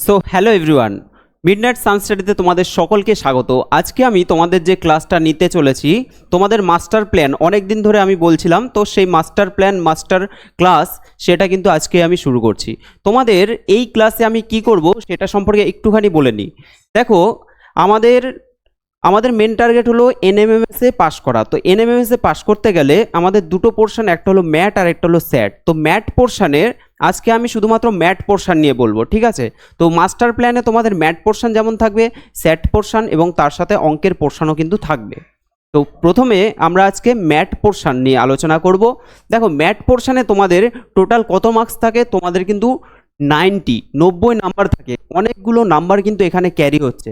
So hello everyone midnight সানস্টাডিতে তোমাদের সকলকে স্বাগত। আজকে আমি তোমাদের যে ক্লাসটা নিতে চলেছি, তোমাদের মাস্টার প্ল্যান অনেক দিন ধরে আমি বলছিলাম, তো সেই মাস্টার প্ল্যান, মাস্টার ক্লাস, সেটা কিন্তু আজকে আমি শুরু করছি। তোমাদের এই ক্লাসে আমি কি করব, সেটা সম্পর্কে একটুখানি বলে নিই। দেখো, আমাদের আমাদের মেন টার্গেট হলো এনএমএমএসে পাস করা। তো এনএমএমএসে পাস করতে গেলে আমাদের দুটো পোর্শন একটা হলো ম্যাট আর একটা হলো স্যাট। তো ম্যাট পোর্শনের আজকে আমি শুধুমাত্র ম্যাট পোর্শন নিয়ে বলব, ঠিক আছে? তো মাস্টার প্ল্যানে তোমাদের ম্যাট পোর্শন যেমন থাকবে স্যাট পোর্শন এবং তার সাথে অঙ্কের পোর্শনও কিন্তু থাকবে। তো প্রথমে আমরা আজকে ম্যাট পোর্শন নিয়ে আলোচনা করব। দেখো, ম্যাট পোর্শনে তোমাদের টোটাল কত মার্কস থাকে? তোমাদের কিন্তু নাইনটি, নব্বই নাম্বার থাকে। অনেকগুলো নাম্বার কিন্তু এখানে ক্যারি হচ্ছে,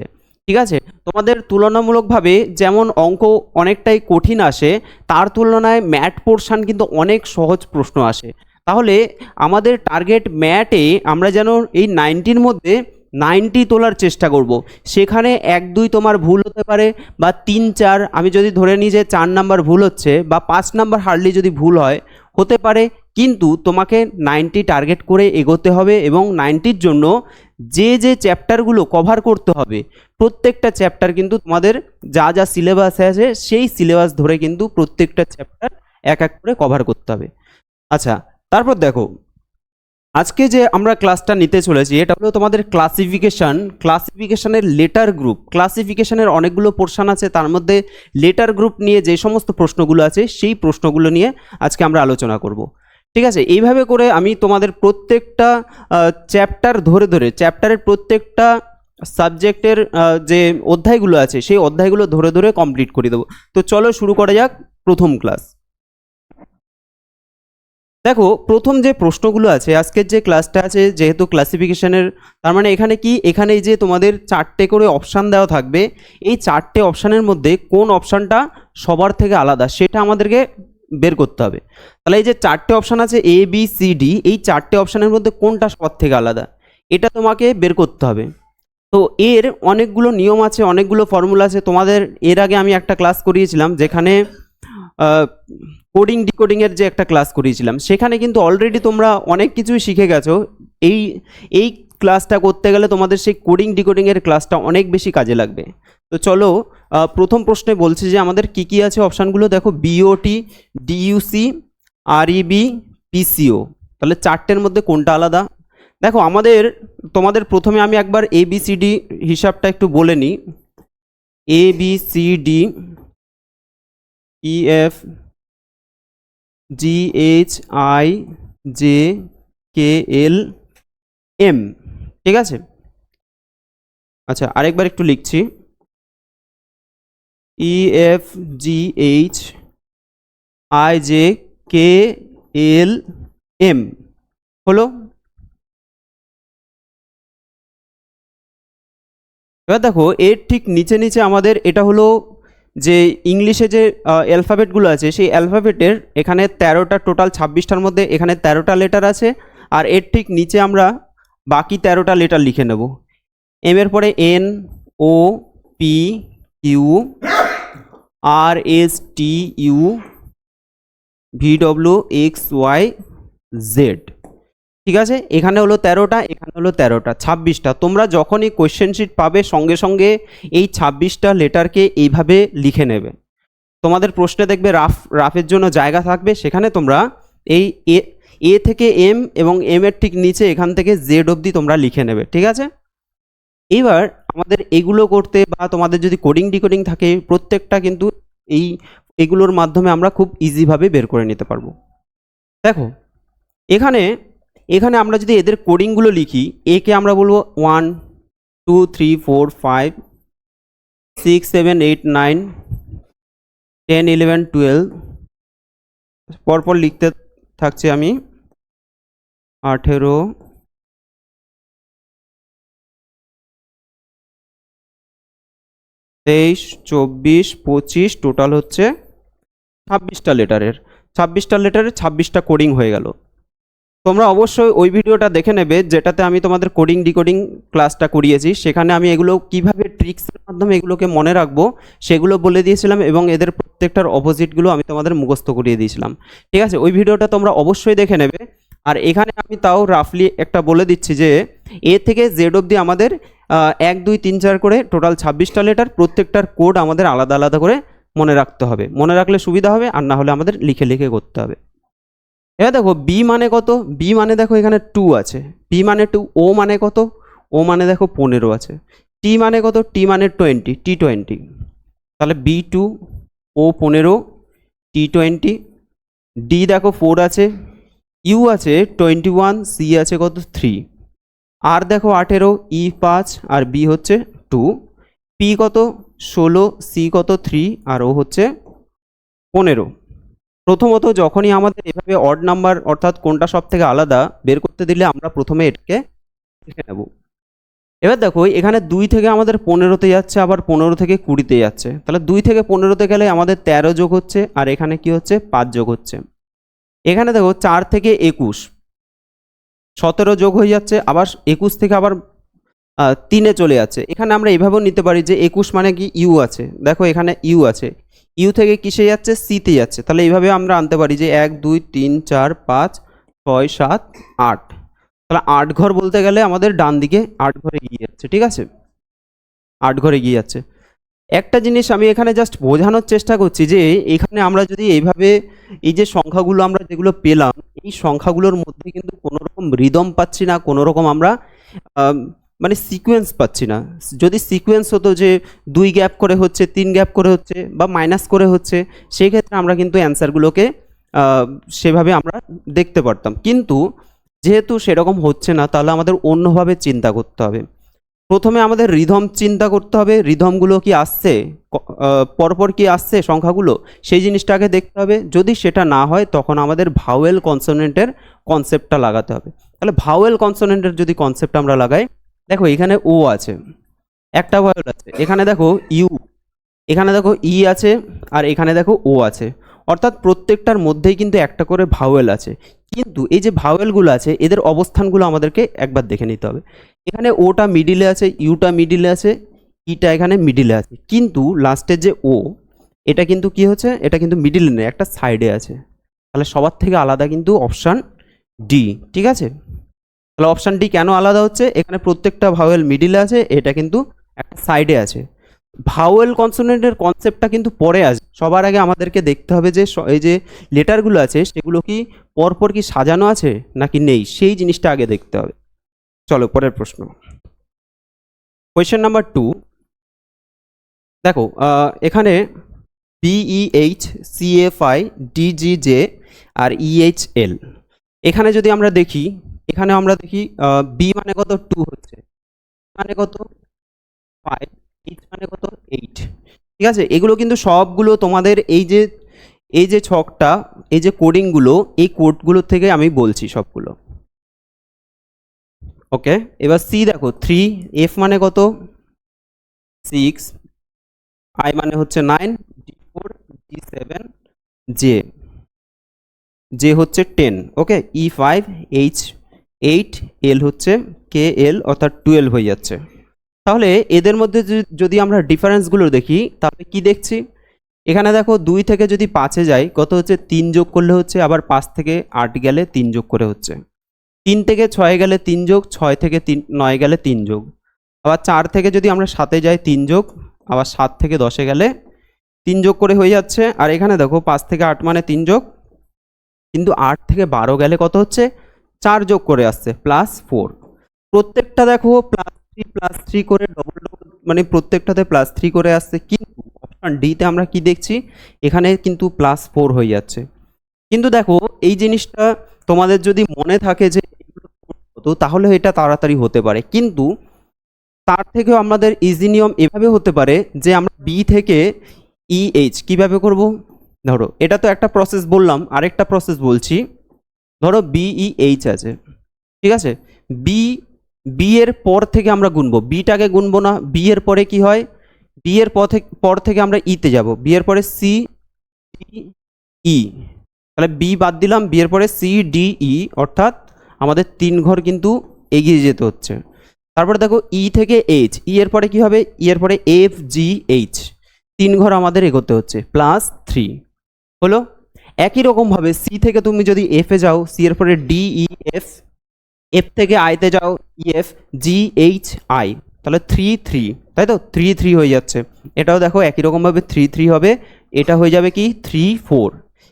ঠিক আছে? তোমাদের তুলনামূলকভাবে যেমন অঙ্ক অনেকটাই কঠিন আসে, তার তুলনায় ম্যাট পোর্শন কিন্তু অনেক সহজ প্রশ্ন আসে। তাহলে আমাদের টার্গেট ম্যাটে আমরা যেন এই নাইনটির মধ্যে নাইনটি তোলার চেষ্টা করব। সেখানে এক, দুই তোমার ভুল হতে পারে বা তিন, চার, আমি যদি ধরে নিই যে চার নাম্বার ভুল হচ্ছে বা পাঁচ নাম্বার হার্ডলি যদি ভুল হয়, হতে পারে। কিন্তু তোমাকে নাইনটি টার্গেট করে এগোতে হবে এবং নাইনটির জন্য যে যে চ্যাপ্টারগুলো কভার করতে হবে, প্রত্যেকটা চ্যাপ্টার কিন্তু তোমাদের যা যা সিলেবাসে আছে সেই সিলেবাস ধরে কিন্তু প্রত্যেকটা চ্যাপ্টার এক এক করে কভার করতে হবে। আচ্ছা তারপর দেখো, আজকে যে আমরা ক্লাসটা নিতে চলেছি, এটা হলো তোমাদের ক্লাসিফিকেশন ক্লাসিফিকেশানের লেটার গ্রুপ ক্লাসিফিকেশানের অনেকগুলো পোর্শন আছে, তার মধ্যে লেটার গ্রুপ নিয়ে যে সমস্ত প্রশ্নগুলো আছে, সেই প্রশ্নগুলো নিয়ে আজকে আমরা আলোচনা করব। ঠিক আছে, এইভাবে করে আমি তোমাদের প্রত্যেকটা চ্যাপ্টার ধরে ধরে চ্যাপ্টারের প্রত্যেকটা সাবজেক্টের যে অধ্যায়গুলো আছে, সেই অধ্যায়গুলো ধরে ধরে কমপ্লিট করে দেবো। তো চলো শুরু করা যাক প্রথম ক্লাস দেখো, প্রথম যে প্রশ্নগুলো আছে, আজকের যে ক্লাসটা আছে, যেহেতু ক্লাসিফিকেশনের তার মানে এখানে কি? এখানে যে তোমাদের চারটে করে অপশান দেওয়া থাকবে, এই চারটে অপশানের মধ্যে কোন অপশানটা সবার থেকে আলাদা, সেটা আমাদেরকে বের করতে হবে। তাহলে এই যে চারটে অপশান আছে এ বি সি ডি এই চারটে অপশানের মধ্যে কোনটা সবার থেকে আলাদা, এটা তোমাকে বের করতে হবে। তো এর অনেকগুলো নিয়ম আছে, অনেকগুলো ফর্মুলা আছে, তোমাদের এর আগে আমি একটা ক্লাস করিয়েছিলাম, যেখানে কোডিং ডিকোডিংয়ের যে একটা ক্লাস করিয়েছিলাম, সেখানে কিন্তু অলরেডি তোমরা অনেক কিছুই শিখে গেছো। এই এই ক্লাসটা করতে গেলে তোমাদের সেই কোডিং ডিকোডিংয়ের ক্লাসটা অনেক বেশি কাজে লাগবে। তো চলো প্রথম প্রশ্নে বলছি যে আমাদের কি কি আছে অপশানগুলো দেখো বিওটি ডিইউসি আরইবি পিসিও তাহলে চারটের মধ্যে কোনটা আলাদা? দেখো, আমাদের, তোমাদের প্রথমে আমি একবার এবিসিডি হিসাবটা একটু বলে নিই। A B C D E F G H I J K L M ঠিক আছে? আচ্ছা আরেকবার একটু লিখছি। E F G H I J K L M হলো? এবার দেখো, এর ঠিক নিচে নিচে আমাদের এটা হলো যে ইংলিশে যে অ্যালফাবেটগুলো আছে, সেই অ্যালফাবেটের এখানে তেরোটা টোটাল ছাব্বিশটার মধ্যে এখানে তেরোটা লেটার আছে, আর এর ঠিক নিচে আমরা বাকি তেরোটা লেটার লিখে নেব। এম এর পরে N, O, P U R, S, T, U, V, W, X, Y, Z. ঠিক আছে? এখানে হলো তেরোটা, এখানে হলো তেরোটা, ছাব্বিশটা। তোমরা যখনই কোয়েশ্চেন শিট পাবে, সঙ্গে সঙ্গে এই ছাব্বিশটা লেটারকে এইভাবে লিখে নেবে। তোমাদের প্রশ্নে দেখবে রাফ রাফের জন্য জায়গা থাকবে। সেখানে তোমরা এই এ এ থেকে এম এবং এম এর ঠিক নিচে এখান থেকে জেড অবধি তোমরা লিখে নেবে। ঠিক আছে? এবার আমাদের এগুলো করতে বা তোমাদের যদি কোডিং ডিকোডিং থাকে, প্রত্যেকটা কিন্তু এই, এগুলোর মাধ্যমে আমরা খুব ইজিভাবে বের করে নিতে পারব। দেখো, এখানে এখানে আমরা যদি এদের কোডিংগুলো লিখি একে আমরা বলব one, two, three, four, five, six, seven, eight, nine, ten, eleven, twelve, পরপর লিখতে থাকছি আমি আঠেরো, তেইশ, চব্বিশ, পঁচিশ, টোটাল হচ্ছে ছাব্বিশটা লেটারের। ছাব্বিশটা লেটারের ছাব্বিশটা কোডিং হয়ে গেল। তোমরা অবশ্যই ওই ভিডিওটা দেখে নেবে, যেটাতে আমি তোমাদের কোডিং ডিকোডিং ক্লাসটা করিয়েছি। সেখানে আমি এগুলো কীভাবে ট্রিক্সের মাধ্যমে এগুলোকে মনে রাখব, সেগুলো বলে দিয়েছিলাম এবং এদের প্রত্যেকটার অপোজিটগুলো আমি তোমাদের মুখস্থ করিয়ে দিয়েছিলাম। ঠিক আছে? ওই ভিডিওটা তোমরা অবশ্যই দেখে নেবে। আর এখানে আমি তাও রাফলি একটা বলে দিচ্ছি যে, এ থেকে জেড অবধি আমাদের এক, দুই, তিন, চার করে টোটাল ছাব্বিশটা লেটার প্রত্যেকটার কোড আমাদের আলাদা আলাদা করে মনে রাখতে হবে। মনে রাখলে সুবিধা হবে, আর না হলে আমাদের লিখে লিখে করতে হবে। এবার দেখো বি মানে কত? বি মানে দেখো এখানে টু আছে। বি মানে টু ও মানে কত? ও মানে দেখো পনেরো আছে। টি মানে কত? টি মানে টোয়েন্টি টি টোয়েন্টি তাহলে বি টু ও পনেরো টি টোয়েন্টি ডি দেখো ফোর আছে। ইউ আছে টোয়েন্টি ওয়ান সি আছে কত? থ্রি আর দেখো আঠেরো ই পাঁচ, আর বি হচ্ছে টু পি কত? ষোলো সি কত? থ্রি আর ও হচ্ছে পনেরো। প্রথমত যখনই আমাদের এভাবে অড নাম্বার অর্থাৎ কোনটা সব থেকে আলাদা বের করতে দিলে আমরা প্রথমে এটাকে লিখে নেব। এবার দেখো, এখানে দুই থেকে আমাদের পনেরোতে যাচ্ছে, আবার পনেরো থেকে কুড়িতে যাচ্ছে। তাহলে দুই থেকে পনেরোতে গেলে আমাদের তেরো যোগ হচ্ছে, আর এখানে কি হচ্ছে? পাঁচ যোগ হচ্ছে। এখানে দেখো, চার থেকে একুশ। সতেরো যোগ হয়ে যাচ্ছে, আবার একুশ থেকে আবার তিনে চলে যাচ্ছে। এখানে আমরা এভাবেও নিতে পারি যে একুশ মানে কি? ইউ আছে। দেখো, এখানে ইউ আছে। ইউ থেকে কিসে যাচ্ছে? সিতে যাচ্ছে। তাহলে এইভাবে আমরা আনতে পারি যে এক দুই তিন চার পাঁচ ছয় সাত আট। তাহলে আট ঘর বলতে গেলে আমাদের ডান দিকে আট ঘরে গিয়ে যাচ্ছে ঠিক আছে? আট ঘরে গিয়ে যাচ্ছে। একটা জিনিস আমি এখানে জাস্ট বোঝানোর চেষ্টা করছি যে এখানে আমরা যদি এইভাবে এই যে সংখ্যাগুলো আমরা যেগুলো পেলাম এই সংখ্যাগুলোর মধ্যে কিন্তু কোনো রকম রিদম পাচ্ছি না কোনো রকম আমরা আম, মানে সিকোয়েন্স পাচ্ছি না। যদি সিকোয়েন্স হতো যে দুই গ্যাপ করে হচ্ছে, তিন গ্যাপ করে হচ্ছে বা মাইনাস করে হচ্ছে, সেই ক্ষেত্রে আমরা কিন্তু অ্যান্সারগুলোকে সেভাবে আমরা দেখতে পারতাম। কিন্তু যেহেতু সেরকম হচ্ছে না, তাহলে আমাদের অন্যভাবে চিন্তা করতে হবে। প্রথমে আমাদের রিধম চিন্তা করতে হবে রিধমগুলো কি আসছে পরপর কি আসছে সংখ্যাগুলো, সেই জিনিসটাকে দেখতে হবে। যদি সেটা না হয়, তখন আমাদের ভাওয়েল কনসোনেন্টের কনসেপ্টটা লাগাতে হবে। তাহলে ভাওয়েল কনসোনেন্টের যদি কনসেপ্ট আমরা লাগাই দেখো, এখানে ও আছে, একটা ভাওয়েল আছে, এখানে দেখো ইউ এখানে দেখো ই আছে, আর এখানে দেখো ও আছে। অর্থাৎ প্রত্যেকটার মধ্যেই কিন্তু একটা করে ভাওয়েল আছে। কিন্তু এই যে ভাওয়েলগুলো আছে, এদের অবস্থানগুলো আমাদেরকে একবার দেখে নিতে হবে। এখানে ওটা মিডিলে আছে ইউটা মিডিলে আছে ইটা এখানে মিডিলে আছে। কিন্তু লাস্টের যে ও এটা কিন্তু কি হচ্ছে? এটা কিন্তু মিডিলে নেই, একটা সাইডে আছে। তাহলে সবার থেকে আলাদা কিন্তু অপশান ডি ঠিক আছে? তাহলে অপশান ডি কেন আলাদা হচ্ছে? এখানে প্রত্যেকটা ভাওয়েল মিডিলে আছে, এটা কিন্তু একটা সাইডে আছে। ভাওয়েল কনসোনেন্টের কনসেপ্টটা কিন্তু পরে আসবে। সবার আগে আমাদেরকে দেখতে হবে যে এই যে লেটারগুলো আছে, সেগুলো কি পরপর কি সাজানো আছে নাকি নেই? সেই জিনিসটা আগে দেখতে হবে। চলো, পরের প্রশ্ন। কোয়েশ্চেন নাম্বার টু দেখো এখানে বিইএইচ সিএফআই ডিজিজে আর ইএইচ এল এখানে যদি আমরা দেখি এখানে আমরা দেখি বি মানে কত? টু হচ্ছে। মানে কত? ফাইভ এইচ মানে কত? এইট ঠিক আছে? এগুলো কিন্তু সবগুলো তোমাদের এই যে এই যে ছকটা, এই যে কোডিংগুলো এই কোডগুলো থেকে আমি বলছি সবগুলো। ওকে এবার সি দেখো থ্রি এফ মানে কত? সিক্স আই মানে হচ্ছে nine D four D seven J J হচ্ছে ten okay E five H eight L হচ্ছে কে এল অর্থাৎ টুয়েলভ হয়ে যাচ্ছে। তাহলে এদের মধ্যে যদি- আমরা ডিফারেন্সগুলো দেখি, তাহলে কি দেখছি? এখানে দেখো দুই থেকে যদি পাঁচে যাই, কত হচ্ছে? তিন যোগ করলে হচ্ছে আবার পাঁচ থেকে আট গেলে তিন যোগ করে হচ্ছে। তিন থেকে ছয় গেলে তিন যোগ, ছয় থেকে তিন, নয় গেলে তিন যোগ। আবার চার থেকে যদি আমরা সাতে যাই, তিন যোগ, আবার সাত থেকে দশে গেলে তিন যোগ করে হয়ে যাচ্ছে। আর এখানে দেখো পাঁচ থেকে আট মানে তিন যোগ, কিন্তু আট থেকে বারো গেলে কত হচ্ছে? চার যোগ করে আসছে প্লাস ফোর প্রত্যেকটা দেখো প্লাস থ্রি প্লাস থ্রি করে ডবল ডবল মানে প্রত্যেকটাতে প্লাস থ্রি করে আসছে, কিন্তু অপশান ডিতে আমরা কি দেখছি? এখানে কিন্তু প্লাস ফোর হয়ে যাচ্ছে। কিন্তু দেখো, এই জিনিসটা তোমাদের যদি মনে থাকে যে হতো তাহলে এটা তাড়াতাড়ি হতে পারে। কিন্তু তার থেকেও আমাদের ইজি নিয়ম এভাবে হতে পারে যে আমরা বি থেকে ইএইচ কীভাবে করব? ধরো, এটা তো একটা প্রসেস বললাম, আরেকটা প্রসেস বলছি। ধরো বিইএইচ আছে, ঠিক আছে? বি বি এর পর থেকে আমরা গুনবো। বিটাকে গুনবো না। বি এর পরে কি হয়? বি এর পর থেকে পর থেকে আমরা ইতে যাব। বি এর পরে সি ই তাহলে বি বাদ দিলাম। বি এর পরে সি ডি ই অর্থাৎ আমাদের তিন ঘর কিন্তু এগিয়ে যেতে হচ্ছে। তারপরে দেখো ই থেকে এইচ ই এর পরে কি হবে? ই এর পরে এফ জি এইচ তিন ঘর আমাদের এগোতে হচ্ছে। প্লাস থ্রি হলো একই রকমভাবে সি থেকে তুমি যদি এফে যাও সি এর পরে ডি ই এফ এফ থেকে আইতে যাও E F G H I তাহলে থ্রি থ্রি তাই তো? থ্রি থ্রি হয়ে যাচ্ছে। এটাও দেখো একই রকমভাবে থ্রি থ্রি হবে। এটা হয়ে যাবে কি? থ্রি ফোর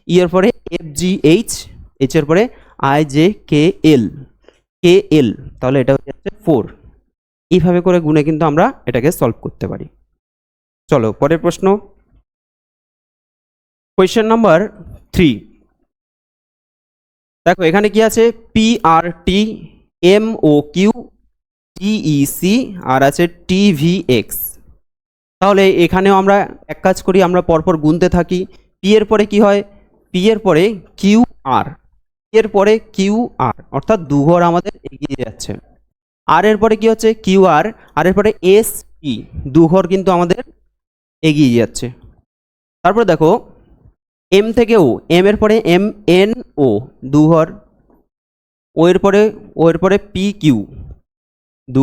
ই এর পরে এফ জি এইচ এইচ এর পরে আই জে কে এল কে এল তাহলে এটা হয়ে যাচ্ছে ফোর এইভাবে করে গুণে কিন্তু আমরা এটাকে সলভ করতে পারি। চলো, পরের প্রশ্ন। কোয়েশ্চেন নাম্বার থ্রি দেখো, এখানে কি আছে? P R T M O Q T E C R আছে টিভিএক্স তাহলে এখানেও আমরা এক কাজ করি, আমরা পরপর গুনতে থাকি। পি এর পরে কি হয়? পি এর পরে কিউ আর এর পরে কিউ আর অর্থাৎ দুঘর আমাদের এগিয়ে যাচ্ছে। আর এর পরে কি হচ্ছে? কিউ আর আর এর পরে এস টি দুঘর কিন্তু আমাদের এগিয়ে যাচ্ছে। তারপর দেখো এম থেকে ও এম এর পরে এম এন ও দু ঘর ও এর পরে ও এর পরে পি কিউ দু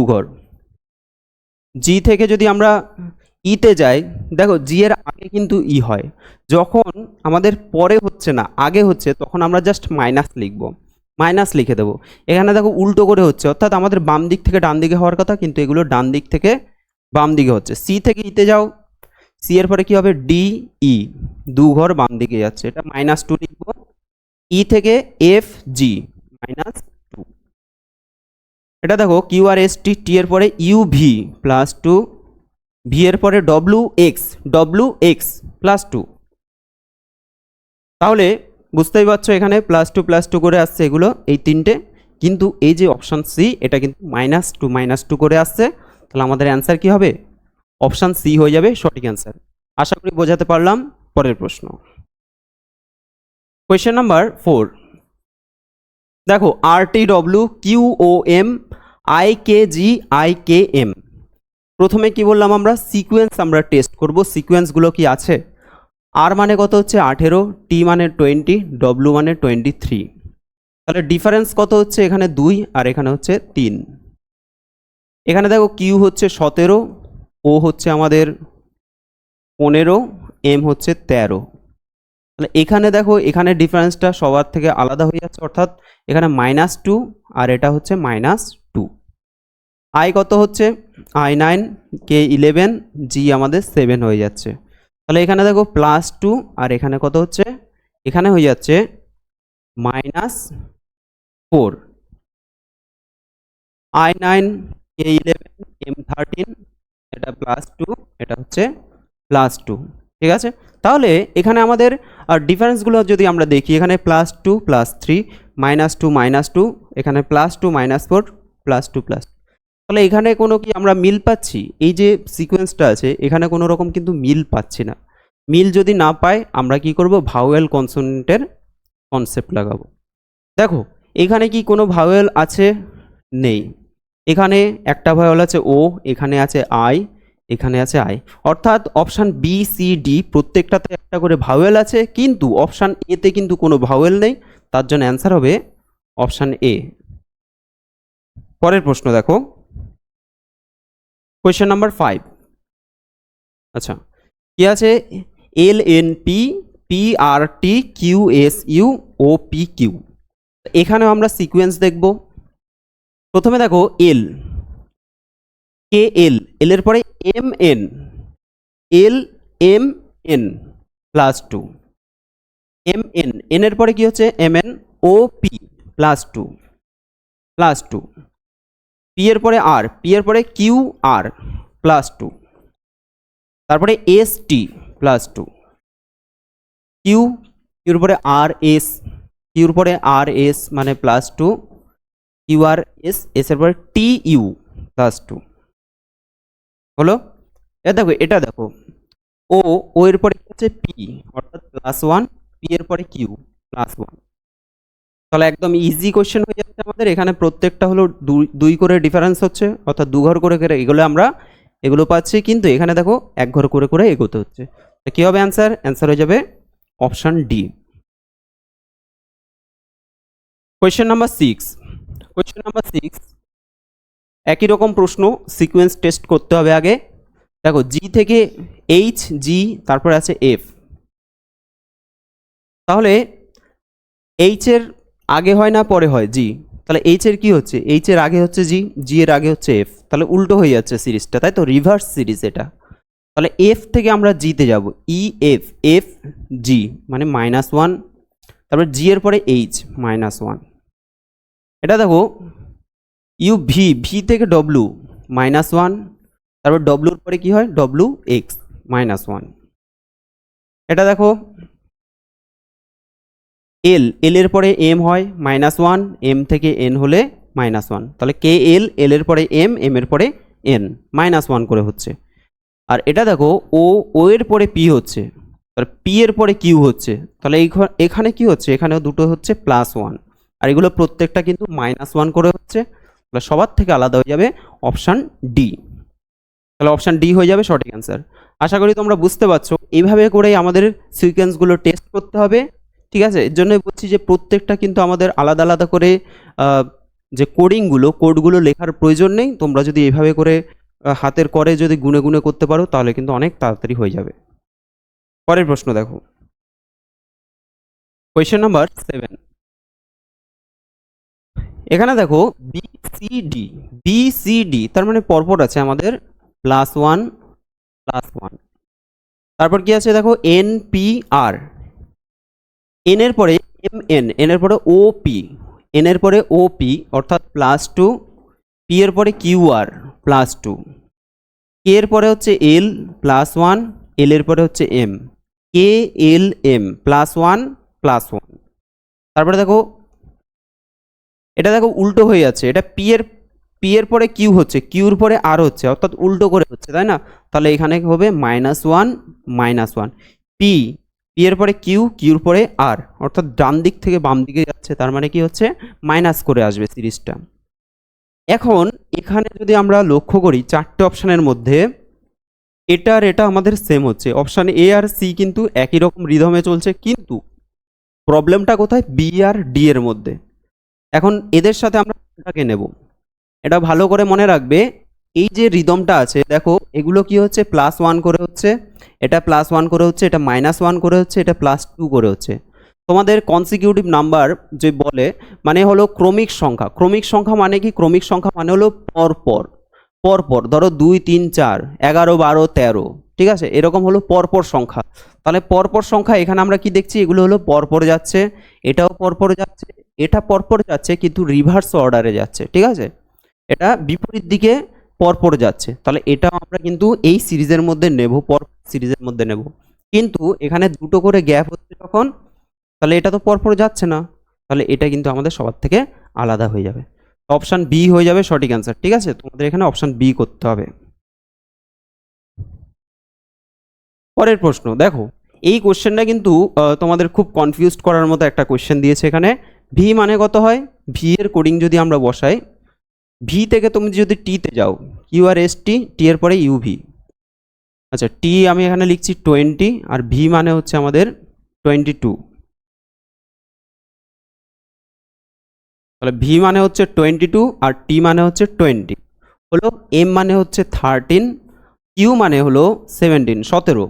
জি থেকে যদি আমরা ইতে যাই, দেখো জি এর আগে কিন্তু ই হয়। যখন আমাদের পরে হচ্ছে না, আগে হচ্ছে, তখন আমরা জাস্ট মাইনাস লিখব। মাইনাস লিখে দেবো। এখানে দেখো উল্টো করে হচ্ছে, অর্থাৎ আমাদের বাম দিক থেকে ডান দিকে হওয়ার কথা, কিন্তু এগুলো ডান দিক থেকে বাম দিকে হচ্ছে। সি থেকে ইতে যাও সি এর পরে কি হবে? ডি ই দু ঘর বাম দিকে যাচ্ছে। এটা মাইনাস টু লিখব। ই থেকে এফ জি মাইনাস টু এটা দেখো কিউ আর এস টি টি এর পরে U V plus two V এর পরে W X W X plus two তাহলে বুঝতেই পারছ এখানে প্লাস টু প্লাস টু করে আসছে এগুলো, এই তিনটে। কিন্তু এই যে অপশান সি এটা কিন্তু মাইনাস টু মাইনাস টু করে আসছে। তাহলে আমাদের অ্যান্সার কি হবে? অপশান সি হয়ে যাবে সঠিক অ্যান্সার। আশা করি বোঝাতে পারলাম। পরের প্রশ্ন। Question number four. দেখো R T W Q O M, I K G, I K M. প্রথমে কি বললাম আমরা? সিকোয়েন্স আমরা টেস্ট করব। সিকোয়েন্সগুলো কি আছে? আর মানে কত হচ্ছে? আঠেরো, টি মানে টোয়েন্টি ডব্লু মানে টোয়েন্টি থ্রি। তাহলে ডিফারেন্স কত হচ্ছে? এখানে দুই আর এখানে হচ্ছে তিন। এখানে দেখো কিউ হচ্ছে সতেরো ও হচ্ছে আমাদের পনেরো, এম হচ্ছে তেরো। তাহলে এখানে দেখো, এখানে ডিফারেন্সটা সবার থেকে আলাদা হয়ে যাচ্ছে, অর্থাৎ এখানে মাইনাস টু আর এটা হচ্ছে মাইনাস টু আই কত হচ্ছে? I nine K eleven G আমাদের সেভেন হয়ে যাচ্ছে। তাহলে এখানে দেখো প্লাস টু আর এখানে কত হচ্ছে? এখানে হয়ে যাচ্ছে minus four I nine K eleven M thirteen এটা প্লাস টু এটা হচ্ছে প্লাস টু ঠিক আছে? তাহলে এখানে আমাদের ডিফারেন্সগুলো যদি আমরা দেখি, এখানে plus two plus three minus two minus two এখানে plus two minus four plus two plus তাহলে এখানে কোনো কি আমরা মিল পাচ্ছি? এই যে সিকোয়েন্সটা আছে, এখানে কোনো রকম কিন্তু মিল পাচ্ছি না। মিল যদি না পাই আমরা কি করব? ভাওয়েল কনসোনেন্টের কনসেপ্ট লাগাবো। দেখো, এখানে কি কোনো ভাওয়েল আছে? নেই। এখানে একটা ভাওয়েল আছে ও এখানে আছে আই এখানে আছে আই। অর্থাৎ অপশান বি সি ডি প্রত্যেকটাতে একটা করে ভাওয়েল আছে, কিন্তু অপশান এতে কিন্তু কোনো ভাওয়েল নেই। তার জন্য অ্যান্সার হবে অপশান এ পরের প্রশ্ন দেখো। কোয়েশ্চেন নাম্বার ফাইভ আচ্ছা কি আছে? L N P P R T Q S U O P Q এখানেও আমরা সিকোয়েন্স দেখব। প্রথমে দেখো এল কে এল এল এর পরে M N L M N plus two M N N এর পরে কি হচ্ছে? M N O P plus two plus two P এর পরে আর পি এর পরে কিউ আর প্লাস টু তারপরে S T plus two Q কিউর পরে আর এস কিউর পরে আর এস মানে plus two Q R S S এর পরে টি ইউ প্লাস টু হলো? এ দেখো, এটা দেখো। ও ও এর পরে হচ্ছে পি অর্থাৎ প্লাস ওয়ান পি এর পরে কিউ প্লাস ওয়ান তাহলে একদম ইজি কোশ্চেন হয়ে যাচ্ছে আমাদের। এখানে প্রত্যেকটা হলো দুই করে ডিফারেন্স হচ্ছে, অর্থাৎ দু ঘর করে করে এগুলো আমরা, এগুলো পাচ্ছি, কিন্তু এখানে দেখো এক ঘর করে করে এগোতে হচ্ছে। কী হবে অ্যান্সার অ্যান্সার হয়ে যাবে option D question number six question number six একই রকম প্রশ্ন সিকোয়েন্স টেস্ট করতে হবে আগে। দেখো জি থেকে এইচ জি তারপরে আছে এফ তাহলে এইচ এর আগে হয় না, পরে হয় জি তাহলে এইচ এর কি হচ্ছে? এইচ এর আগে হচ্ছে জি জি এর আগে হচ্ছে এফ তাহলে উল্টো হয়ে যাচ্ছে সিরিজটা, তাই তো? রিভার্স সিরিজ এটা। তাহলে এফ থেকে আমরা জিতে যাব। ই এফ এফ জি মানে মাইনাস ওয়ান তারপর জি এর পরে এইচ মাইনাস ওয়ান এটা দেখো ইউ ভি ভি থেকে ডব্লু মাইনাস ওয়ান তারপর ডব্লুর পরে কি হয়? ডব্লু এক্স মাইনাস ওয়ান এটা দেখো এল এল এর পরে এম হয় মাইনাস ওয়ান এম থেকে এন হলে মাইনাস ওয়ান তাহলে কে এল এল এর পরে এম এম এর পরে এন মাইনাস ওয়ান করে হচ্ছে। আর এটা দেখো ও ও এর পরে পি হচ্ছে, তাহলে পি এর পরে কিউ হচ্ছে, তাহলে এখানে কি হচ্ছে? এখানেও দুটো হচ্ছে প্লাস ওয়ান আর এগুলো প্রত্যেকটা কিন্তু মাইনাস ওয়ান করে হচ্ছে। তাহলে সবার থেকে আলাদা হয়ে যাবে অপশান ডি তাহলে অপশান ডি হয়ে যাবে সঠিক অ্যান্সার আশা করি তোমরা বুঝতে পারছ। এইভাবে করেই আমাদের সিকোয়েন্সগুলো টেস্ট করতে হবে, ঠিক আছে? এর জন্যই বলছি যে প্রত্যেকটা কিন্তু আমাদের আলাদা আলাদা করে যে কোডিংগুলো কোডগুলো লেখার প্রয়োজন নেই। তোমরা যদি এভাবে করে হাতের করে যদি গুনে গুনে করতে পারো, তাহলে কিন্তু অনেক তাড়াতাড়ি হয়ে যাবে। পরের প্রশ্ন দেখো। কোয়েশ্চেন নাম্বার সেভেন এখানে দেখো B C D B C D তার মানে পরপর আছে আমাদের প্লাস ওয়ান প্লাস ওয়ান তারপর কি আছে দেখো এন পি আর এন এর পরে এম এন এন এর পরে ও পি এন এর পরে ও পি অর্থাৎ প্লাস টু পি এর পরে Q R plus two K এর পরে হচ্ছে এল প্লাস ওয়ান এল এর পরে হচ্ছে M K L M plus one plus one তারপরে দেখো এটা দেখো উল্টো হয়ে যাচ্ছে। এটা পি এর পি এর পরে কিউ হচ্ছে কিউর পরে আর হচ্ছে, অর্থাৎ উল্টো করে হচ্ছে, তাই না? তাহলে এখানে হবে minus one minus one P P এর পরে কিউ কিউর পরে আর অর্থাৎ ডান দিক থেকে বাম দিকে যাচ্ছে, তার মানে কি হচ্ছে? মাইনাস করে আসবে সিরিজটা। এখন এখানে যদি আমরা লক্ষ্য করি, চারটে অপশানের মধ্যে এটা আর এটা আমাদের সেম হচ্ছে। অপশান এ আর সি কিন্তু একই রকম রিদমে চলছে, কিন্তু প্রবলেমটা কোথায়? বি আর ডি এর মধ্যে। এখন এদের সাথে আমরা কোনটাকে নেব? এটা ভালো করে মনে রাখবে, এই যে রিদমটা আছে, দেখো, এগুলো কি হচ্ছে? প্লাস ওয়ান করে হচ্ছে, এটা প্লাস ওয়ান করে হচ্ছে, এটা মাইনাস ওয়ান করে হচ্ছে, এটা প্লাস টু করে হচ্ছে। তোমাদের কনসিকিউটিভ নাম্বার যে বলে মানে হলো ক্রমিক সংখ্যা। ক্রমিক সংখ্যা মানে কি? ক্রমিক সংখ্যা মানে হলো পরপর। পরপর, ধরো দুই, তিন, চার, এগারো, বারো, তেরো, ঠিক আছে? এরকম হলো পরপর সংখ্যা। তাহলে পরপর সংখ্যা, এখানে আমরা কি দেখছি? এগুলো হলো পরপর যাচ্ছে, এটাও পরপর যাচ্ছে, এটা পরপর যাচ্ছে, কিন্তু রিভার্স অর্ডারে যাচ্ছে, ঠিক আছে? এটা বিপরীত দিকে পরপর যাচ্ছে, তাহলে এটাও আমরা কিন্তু এই সিরিজের মধ্যে নেব পর সিরিজের মধ্যে নেব। কিন্তু এখানে দুটো করে গ্যাপ হচ্ছে তখন তাহলে এটা তো পরপর যাচ্ছে না, তাহলে এটা কিন্তু আমাদের সবার থেকে আলাদা হয়ে যাবে। অপশান বি হয়ে যাবে সঠিক অ্যান্সার ঠিক আছে? তোমাদের এখানে অপশান বি করতে হবে। পরের প্রশ্ন, দেখো, এই কোশ্চেনটা কিন্তু তোমাদের খুব কনফিউজড করার মতো একটা কোশ্চেন দিয়েছে এখানে। ভি মানে কত হয়? ভি এর কোডিং যদি আমরা বসাই ভি থেকে তুমি যদি টিতে যাও কিউ আর এস টি টি এর পরে ইউভি আচ্ছা টি আমি এখানে লিখছি টোয়েন্টি আর ভি মানে হচ্ছে আমাদের টোয়েন্টি টু তাহলে ভি মানে হচ্ছে টোয়েন্টি টু আর টি মানে হচ্ছে টোয়েন্টি হলো এম মানে হচ্ছে থার্টিন কিউ মানে হলো সেভেন্টিন সতেরো।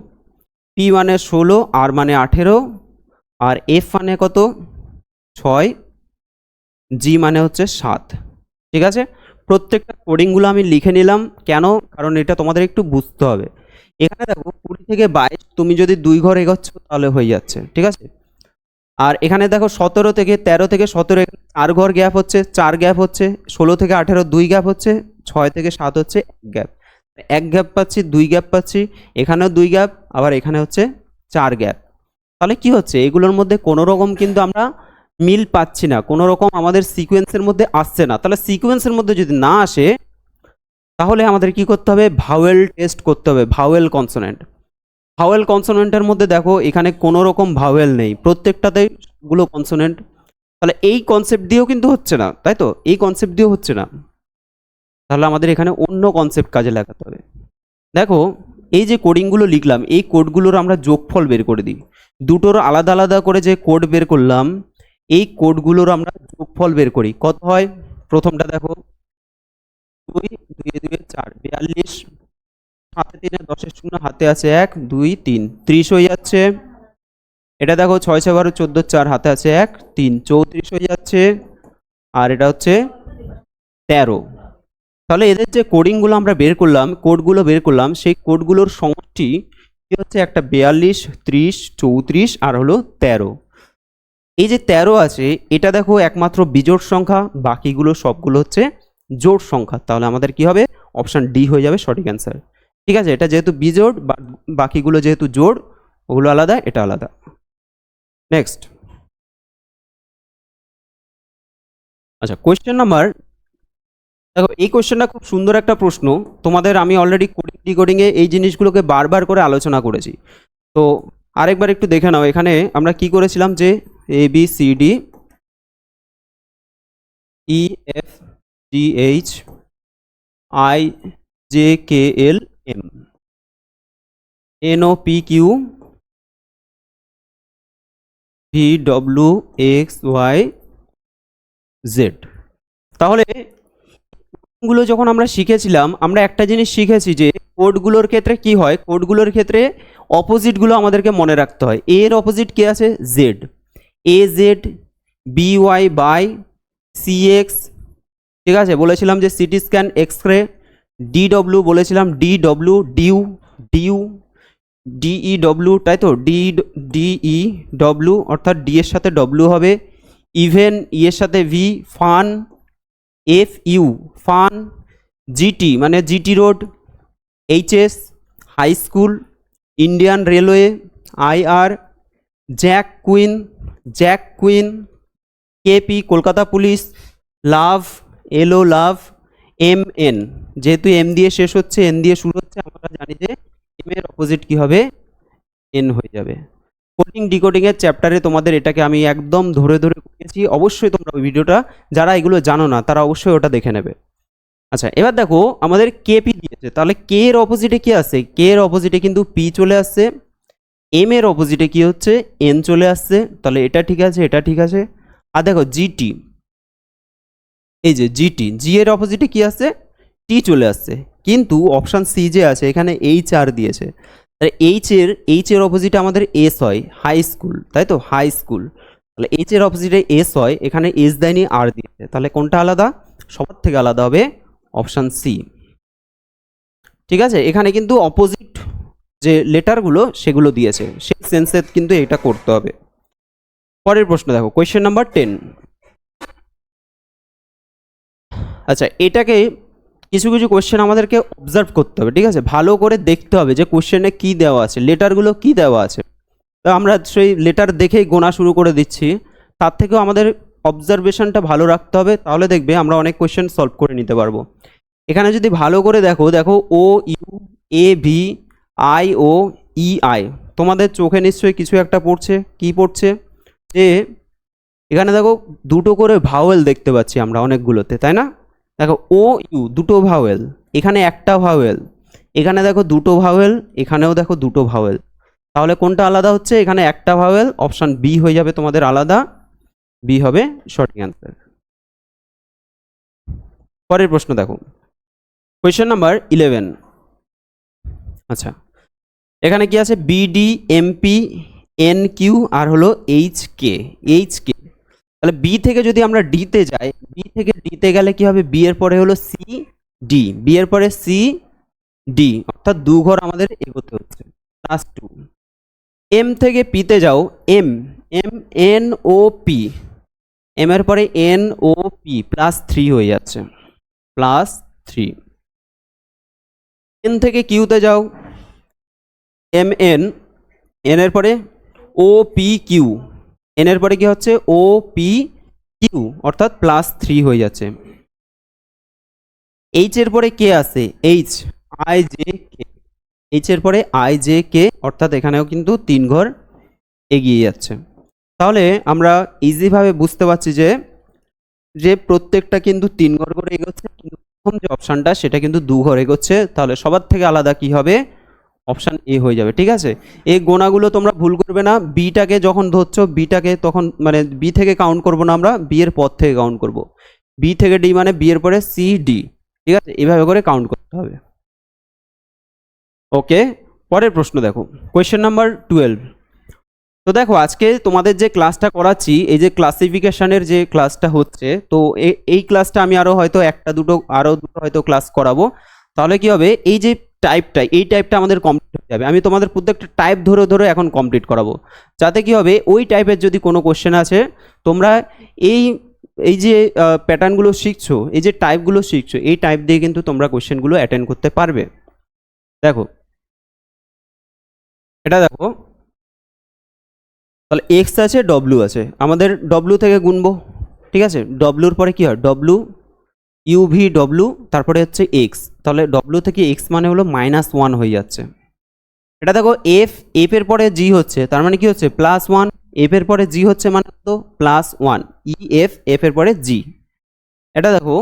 পি মানে ষোলো আর মানে আঠেরো, আর এফ মানে কত? ছয় জি মানে হচ্ছে সাত। ঠিক আছে? প্রত্যেকটা কোডিংগুলো আমি লিখে নিলাম। কেন? কারণ এটা তোমাদের একটু বুঝতে হবে। এখানে দেখো, কুড়ি থেকে বাইশ তুমি যদি দুই ঘর এগোচ্ছ, তাহলে হয়ে যাচ্ছে। ঠিক আছে? আর এখানে দেখো, সতেরো থেকে তেরো থেকে সতেরো চার ঘর গ্যাপ হচ্ছে, চার গ্যাপ হচ্ছে, ষোলো থেকে আঠেরো দুই গ্যাপ হচ্ছে, ছয় থেকে সাত হচ্ছে এক গ্যাপ এক গ্যাপ পাচ্ছি, দুই গ্যাপ পাচ্ছি, এখানেও দুই গ্যাপ, আবার এখানে হচ্ছে চার গ্যাপ। তাহলে কি হচ্ছে? এগুলোর মধ্যে কোনো রকম কিন্তু আমরা মিল পাচ্ছি না কোনো রকম আমাদের সিকোয়েন্সের মধ্যে আসছে না। তাহলে সিকোয়েন্সের মধ্যে যদি না আসে, তাহলে আমাদের কি করতে হবে? ভাওয়েল টেস্ট করতে হবে ভাওয়েল কনসোনেন্ট ভাওয়েল কনসোনেন্টের মধ্যে দেখো, এখানে কোনো রকম ভাওয়েল নেই প্রত্যেকটাতেই গুলো কনসোনেন্ট তাহলে এই কনসেপ্ট দিয়েও কিন্তু হচ্ছে না, তাই তো? এই কনসেপ্ট দিয়েও হচ্ছে না। তাহলে আমাদের এখানে অন্য কনসেপ্ট কাজে লাগাতে হবে। দেখো, এই যে কোডিংগুলো লিখলাম, এই কোডগুলোর আমরা যোগফল বের করে দিই। দুটোর আলাদা আলাদা করে যে কোড বের করলাম, এই কোডগুলোর আমরা যোগফল বের করি। কত হয়? প্রথমটা দেখো, দুই দুই দুই চার, বিয়াল্লিশ হাতে তিনে দশের শূন্য, হাতে আছে এক, দুই, তিন। ত্রিশ হয়ে যাচ্ছে, এটা দেখো ছয় ছয় বারো চোদ্দ চার, হাতে আছে এক, তিন। চৌত্রিশ হয়ে যাচ্ছে, আর এটা হচ্ছে তেরো। তাহলে এদের যে কোডিংগুলো আমরা বের করলাম কোডগুলো বের করলাম, সেই কোডগুলোর সমষ্টি কি হচ্ছে? একটা বিয়াল্লিশ, ত্রিশ, চৌত্রিশ আর হলো তেরো। এই যে তেরো আছে, এটা দেখো একমাত্র বিজোড় সংখ্যা, বাকিগুলো সবগুলো হচ্ছে জোড় সংখ্যা। তাহলে আমাদের কি হবে? অপশান ডি হয়ে যাবে সঠিক অ্যান্সার ঠিক আছে, এটা যেহেতু বিজোড় বাকিগুলো যেহেতু জোড়, ওগুলো আলাদা, এটা আলাদা। নেক্সট আচ্ছা কোয়েশ্চেন নাম্বার দেখো, এই কোয়েশ্চেনটা খুব সুন্দর একটা প্রশ্ন। তোমাদের আমি অলরেডি কোডিং ডিকোডিংয়ে এই জিনিসগুলোকে বারবার করে আলোচনা করেছি। তো আরেকবার একটু দেখে নাও, এখানে আমরা কি করেছিলাম যে A B C D E F G H I J K L M N O P Q V W X Y Z তাহলে গুলো যখন আমরা শিখেছিলাম, আমরা একটা জিনিস শিখেছি যে কোডগুলোর ক্ষেত্রে কি হয়? কোডগুলোর ক্ষেত্রে অপোজিটগুলো আমাদেরকে মনে রাখতে হয়। এর অপোজিট কে আছে? Z A Z B Y by C X ঠিক আছে? বলেছিলাম যে CT scan X ray D W বলেছিলাম D W dew dew D E W তাই তো? ডি ডিই ডব্লিউ অর্থাৎ ডি এর সাথে ডব্লিউ হবে। ইভেন ই এর সাথে V fun F U fun, GT মানে GT road, HS, high school, Indian railway, IR, jack queen jack queen, KP, Kolkata police, love এলো লাভ এম এন যেহেতু M দিয়ে শেষ হচ্ছে, এন দিয়ে শুরু হচ্ছে, আমরা জানি যে এম এর অপোজিট কি হবে, এন হয়ে যাবে। কোডিং ডিকোডিং এর চ্যাপ্টারে তোমাদের এটাকে আমি একদম ধরে ধরে করেছি অবশ্যই তোমরা ওই ভিডিওটা যারা এগুলো জানো না, তারা অবশ্যই ওটা দেখে নেবে। আচ্ছা এবার দেখো আমাদের কেপি দিয়েছে তাহলে কে এর অপোজিটে কি আছে? কে এর অপোজিটে কিন্তু পি চলে আসছে। এম এর অপোজিটে কি হচ্ছে? এন চলে আসছে। তাহলে এটা ঠিক আছে, এটা ঠিক আছে। আর দেখো জিটি এই যে জিটি জি এর অপোজিটে কি আছে টি চলে আসছে। কিন্তু অপশান সি যে আছে, এখানে এইচ আর দিয়েছে। তাহলে এইচ এর এইচ এর অপোজিটে আমাদের এস হয় হাই স্কুল তাই তো? হাই স্কুল তাহলে এইচ এর অপোজিটে এস হয়, এখানে এস দেয়নি আর দিয়েছে। তাহলে কোনটা আলাদা? সবার থেকে আলাদা হবে অপশান সি। ঠিক আছে? এখানে কিন্তু অপোজিট যে লেটারগুলো সেগুলো দিয়েছে। সেই সেন্সে কিন্তু এটা করতে হবে। পরের প্রশ্ন দেখো কোয়েশ্চেন নাম্বার টেন আচ্ছা এটাকে কিছু কিছু কোয়েশ্চেন আমাদেরকে অবজার্ভ করতে হবে, ঠিক আছে? ভালো করে দেখতে হবে যে কোয়েশ্চেনে কি দেওয়া আছে লেটারগুলো কি দেওয়া আছে। তো আমরা সেই লেটার দেখেই গোনা শুরু করে দিচ্ছি। তার থেকেও আমাদের অবজারভেশনটা ভালো রাখতে হবে, তাহলে দেখবে আমরা অনেক কোয়েশ্চেন সলভ করে নিতে পারব। এখানে যদি ভালো করে দেখো দেখো O U A V I O E I তোমাদের চোখে নিশ্চয়ই কিছু একটা পড়ছে, কি পড়ছে? যে এখানে দেখো দুটো করে ভাওয়েল দেখতে পাচ্ছি আমরা অনেকগুলোতে, তাই না? দেখো ও ইউ দুটো ভাওয়েল এখানে একটা ভাওয়েল এখানে দেখো দুটো ভাওয়েল এখানেও দেখো দুটো ভাওয়েল তাহলে কোনটা আলাদা হচ্ছে? এখানে একটা ভাওয়েল অপশান বি হয়ে যাবে তোমাদের আলাদা। বি হবে সঠিক অ্যান্সার পরের প্রশ্ন দেখো। কোয়েশ্চেন নাম্বার ইলেভেন আচ্ছা এখানে কি আছে? BD MP N Q R হলো এইচ কে এইচ কে তাহলে বি থেকে যদি আমরা ডিতে যাই বি থেকে ডিতে গেলে কি হবে? বি এর পরে হলো সি ডি বি এর পরে সি ডি অর্থাৎ দু ঘর আমাদের এগোতে হচ্ছে। প্লাস টু এম থেকে পিতে যাও M M N O P M এর পরে N O P plus three হয়ে যাচ্ছে। প্লাস থ্রি এন থেকে কিউতে যাও। এম এন এন এর পরে ও পি কিউ এন এর পরে কি হচ্ছে? ও পি কিউ অর্থাৎ প্লাস থ্রি হয়ে যাচ্ছে। এইচ এর পরে কে আছে। H I J K H এর পরে আই জে কে অর্থাৎ এখানেও কিন্তু তিন ঘর এগিয়ে যাচ্ছে। তাহলে আমরা ইজিভাবে বুঝতে পারছি যে যে প্রত্যেকটা কিন্তু তিন ঘর করে এগোচ্ছে, কিন্তু প্রথম যে অপশানটা সেটা কিন্তু দু ঘর এগোচ্ছে, তাহলে সবার থেকে আলাদা কি হবে? অপশান এ হয়ে যাবে, ঠিক আছে? এই গোনাগুলো তোমরা ভুল করবে না বিটাকে যখন ধরছো বিটাকে তখন মানে বি থেকে কাউন্ট করব না আমরা বি এর পর থেকে কাউন্ট করব। বি থেকে ডি মানে বি এর পরে সি ডি ঠিক আছে? এভাবে করে কাউন্ট করতে হবে। ওকে পরের প্রশ্ন দেখো। কোয়েশ্চেন নাম্বার টুয়েলভ তো দেখো, আজকে তোমাদের যে ক্লাসটা করাচ্ছি, এই যে ক্লাসিফিকেশনের যে ক্লাসটা হচ্ছে, তো এই ক্লাসটা আমি আরও হয়তো একটা দুটো আরও দুটো হয়তো ক্লাস করাবো। তাহলে কি হবে? এই যে টাইপটা এই টাইপটা আমাদের কমপ্লিট হয়ে যাবে। আমি তোমাদের প্রত্যেকটা টাইপ ধরে ধরে এখন কমপ্লিট করাবো। যাতে কি হবে? ওই টাইপের যদি কোনো কোশ্চেন আছে তোমরা এই এই যে প্যাটার্নগুলো শিখছো, এই যে টাইপগুলো শিখছো, এই টাইপ দিয়ে কিন্তু তোমরা কোশ্চেনগুলো অ্যাটেন্ড করতে পারবে। দেখো। এটা দেখো। তাহলে এক্স আছে ডব্লু আছে। আমাদের ডব্লু থেকে গুনবো, ঠিক আছে? ডব্লুর পরে কি হয়? ডব্লু ইউভি ডব্লু তারপরে হচ্ছে এক্স তাহলে ডব্লু থেকে এক্স মানে হলো মাইনাস ওয়ান হয়ে যাচ্ছে। এটা দেখো এফ এফ এর পরে জি হচ্ছে, তার মানে কি হচ্ছে? প্লাস ওয়ান এফ এর পরে জি হচ্ছে মানে তো plus one E F F এর পরে জি এটা দেখো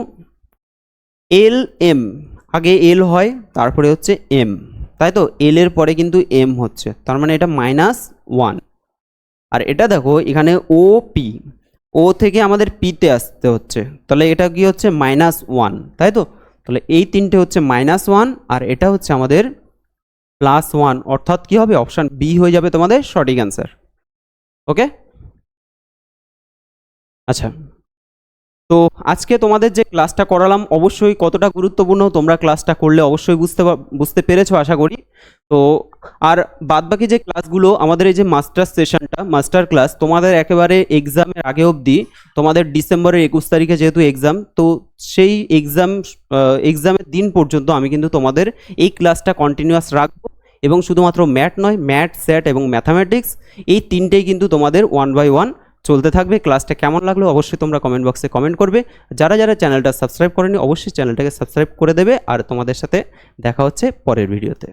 এল এম আগে এল হয়, তারপরে হচ্ছে এম তাই তো? এল এর পরে কিন্তু এম হচ্ছে, তার মানে এটা মাইনাস ওয়ান আর এটা দেখো, এখানে ও পি ও থেকে আমাদের পিতে আসতে হচ্ছে। তাহলে এটা কি হচ্ছে? মাইনাস ওয়ান তাই তো? তাহলে এই তিনটে হচ্ছে মাইনাস ওয়ান আর এটা হচ্ছে আমাদের প্লাস ওয়ান অর্থাৎ কি হবে? অপশান বি হয়ে যাবে তোমাদের সঠিক অ্যান্সার ওকে আচ্ছা। তো আজকে তোমাদের যে ক্লাসটা করালাম, অবশ্যই কতটা গুরুত্বপূর্ণ তোমরা ক্লাসটা করলে অবশ্যই বুঝতে বুঝতে পেরেছ, আশা করি। তো আর বাদবাকি যে ক্লাসগুলো আমাদের এই যে মাস্টার সেশনটা মাস্টার ক্লাস তোমাদের একেবারে এক্সামের আগে অবধি, তোমাদের ডিসেম্বরের একুশ তারিখে যেহেতু এক্সাম তো সেই এক্সাম এক্সামের দিন পর্যন্ত আমি কিন্তু তোমাদের এই ক্লাসটা কন্টিনিউয়াস রাখব। এবং শুধুমাত্র ম্যাট নয় ম্যাট স্যাট এবং ম্যাথামেটিক্স এই তিনটেই কিন্তু তোমাদের ওয়ান বাই ওয়ান চলতে থাকবে। ক্লাসটা কেমন লাগল অবশ্যই তোমরা কমেন্ট বক্সে কমেন্ট করবে। যারা যারা চ্যানেলটা সাবস্ক্রাইব করেনি, অবশ্যই চ্যানেলটাকে সাবস্ক্রাইব করে দেবে। আর তোমাদের সাথে দেখা হচ্ছে পরের ভিডিওতে